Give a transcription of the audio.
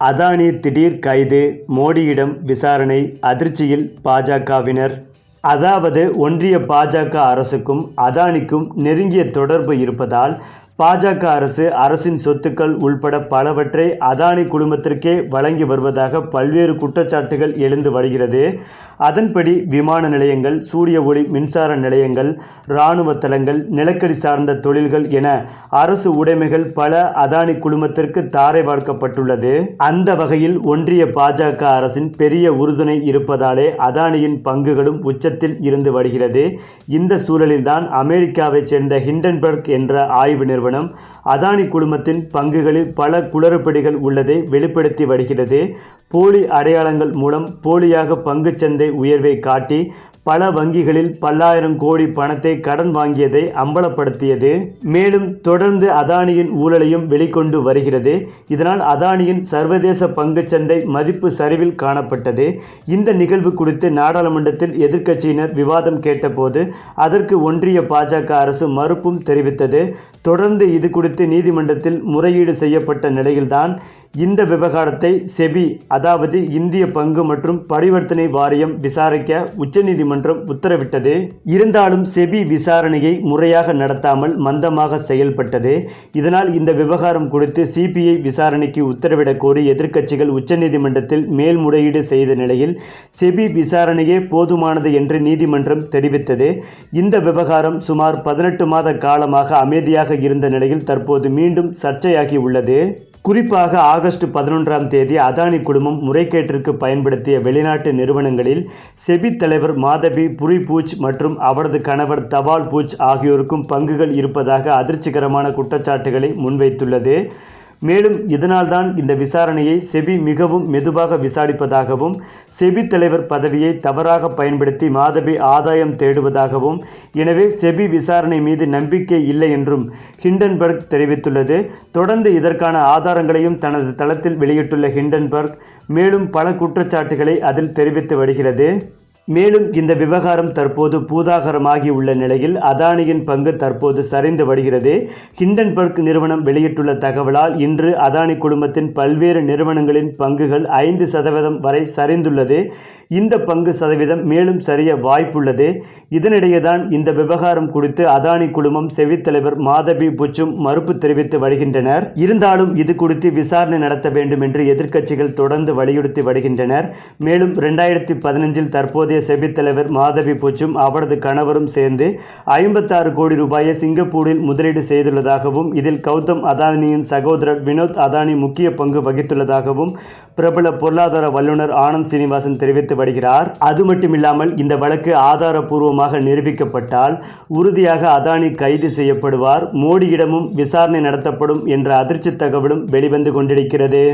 அதானி திடீர் கைது மோடியிடம் விசாரணை அதிர்ச்சியில் பாஜகவினர். அதாவது ஒன்றிய பாஜக அரசுக்கும் அதானிக்கும் நெருங்கிய தொடர்பு இருப்பதால் பாஜக அரசு அரசின் சொத்துக்கள் உள்பட பலவற்றை அதானி குழுமத்திற்கே வழங்கி வருவதாக பல்வேறு குற்றச்சாட்டுகள் எழுந்து வருகிறது. அதன்படி விமான நிலையங்கள் சூரிய ஒளி மின்சார நிலையங்கள் இராணுவ தளங்கள் நிலக்கரி சார்ந்த தொழில்கள் என அரசு உடைமைகள் பல அதானி குழுமத்திற்கு தாரை வார்க்கப்பட்டுள்ளது அந்த வகையில் ஒன்றிய பாஜக அரசின் பெரிய உறுதுணை இருப்பதாலே அதானியின் பங்குகளும் உச்சத்தில் இருந்து வருகிறது. இந்த சூழலில்தான் அமெரிக்காவைச் சேர்ந்த ஹிண்டன்பர்க் என்ற ஆய்வு நிறுவனம் அதானி குழுமத்தின் பங்குகளில் பல குளறுபடிகள் உள்ளதை வெளிப்படுத்தி வருகிறது. போலி அடையாளங்கள் மூலம் போலியாக பங்குச்சந்தை உயர்வை காட்டி பல வங்கிகளில் பல்லாயிரம் கோடி பணத்தை கடன் வாங்கியதை அம்பலப்படுத்தியது. மேலும் தொடர்ந்து அதானியின் ஊழலையும் வெளிக்கொண்டு வருகிறது. இதனால் அதானியின் சர்வதேச பங்குச்சந்தை மதிப்பு சரிவில் காணப்பட்டது. இந்த நிகழ்வு குறித்து நாடாளுமன்றத்தில் எதிர்க்கட்சியினர் விவாதம் கேட்டபோது அதற்கு ஒன்றிய பாஜக அரசு மறுப்பும் தெரிவித்தது. தொடர்ந்து இது குறித்து நீதிமன்றத்தில் முறையீடு செய்யப்பட்ட நிலையில்தான் இந்த விவகாரத்தை செபி அதாவது இந்திய பங்கு மற்றும் பரிவர்த்தனை வாரியம் விசாரிக்க உச்சநீதிமன்றம் உத்தரவிட்டது. இருந்தாலும் செபி விசாரணையை முறையாக நடத்தாமல் மந்தமாக செயல்பட்டது. இதனால் இந்த விவகாரம் குறித்து சிபிஐ விசாரணைக்கு உத்தரவிடக் கோரி எதிர்க்கட்சிகள் உச்சநீதிமன்றத்தில் மேல்முறையீடு செய்த நிலையில் செபி விசாரணையே போதுமானது என்று நீதிமன்றம் தெரிவித்தது. இந்த விவகாரம் சுமார் பதினெட்டு மாத காலமாக அமைதியாக இருந்த நிலையில் தற்போது மீண்டும் சர்ச்சையாகி உள்ளது. குறிப்பாக ஆகஸ்ட் பதினொன்றாம் தேதி அதானி குழுமம் முறைகேட்டிற்கு பயன்படுத்திய வெளிநாட்டு நிறுவனங்களில் செபி தலைவர் மாதவி புரிபூச் மற்றும் அவரது கணவர் தவால் பூச் ஆகியோருக்கும் பங்குகள் இருப்பதாக அதிர்ச்சிகரமான குற்றச்சாட்டுகளை முன்வைத்துள்ளது. மேலும் இதனால்தான் இந்த விசாரணையை செபி மிகவும் மெதுவாக விசாரிப்பதாகவும் செபி தலைவர் பதவியை தவறாக பயன்படுத்தி மாதவி ஆதாயம் தேடுவதாகவும் எனவே செபி விசாரணை மீது நம்பிக்கை இல்லை என்றும் ஹிண்டன்பர்க் தெரிவித்துள்ளது. தொடர்ந்து இதற்கான ஆதாரங்களையும் தனது தளத்தில் வெளியிட்டுள்ள ஹிண்டன்பர்க் மேலும் பல குற்றச்சாட்டுகளை அதில் தெரிவித்து வருகிறது. மேலும் இந்த விவகாரம் தற்போது பூதாகரமாகி உள்ள நிலையில் அதானியின் பங்கு தற்போது சரிந்து வருகிறது. ஹிண்டன்பர்க் நிறுவனம் வெளியிட்டுள்ள தகவலால் இன்று அதானி குழுமத்தின் பல்வேறு நிறுவனங்களின் பங்குகள் ஐந்து சதவீதம் வரை சரிந்துள்ளது. இந்த பங்கு சதவீதம் மேலும் சரிய வாய்ப்புள்ளது. இதனிடையே தான் இந்த விவகாரம் குறித்து அதானி குழுமம் செவித்தலைவர் மாதவி புச்சும் மறுப்பு தெரிவித்து வருகின்றனர். இருந்தாலும் இது குறித்து விசாரணை நடத்த வேண்டும் என்று எதிர்க்கட்சிகள் தொடர்ந்து வலியுறுத்தி வருகின்றனர். மேலும் இரண்டாயிரத்தி பதினஞ்சில் தற்போதைய செபித்தலைவர் மாதவி பூச்சும் அவரது கணவரும் சேர்ந்து ஐம்பத்தாறு கோடி ரூபாயை சிங்கப்பூரில் முதலீடு செய்துள்ளதாகவும் இதில் கௌதம் அதானியின் சகோதரர் வினோத் அதானி முக்கிய பங்கு வகித்துள்ளதாகவும் பிரபல பொருளாதார வல்லுநர் ஆனந்த் சீனிவாசன் தெரிவித்து வருகிறார். அது மட்டுமில்லாமல் இந்த வழக்கு ஆதாரபூர்வமாக நிரூபிக்கப்பட்டால் உறுதியாக அதானி கைது செய்யப்படுவார். மோடியிடமும் விசாரணை நடத்தப்படும் என்ற அதிர்ச்சி தகவலும் வெளிவந்து கொண்டிருக்கிறது.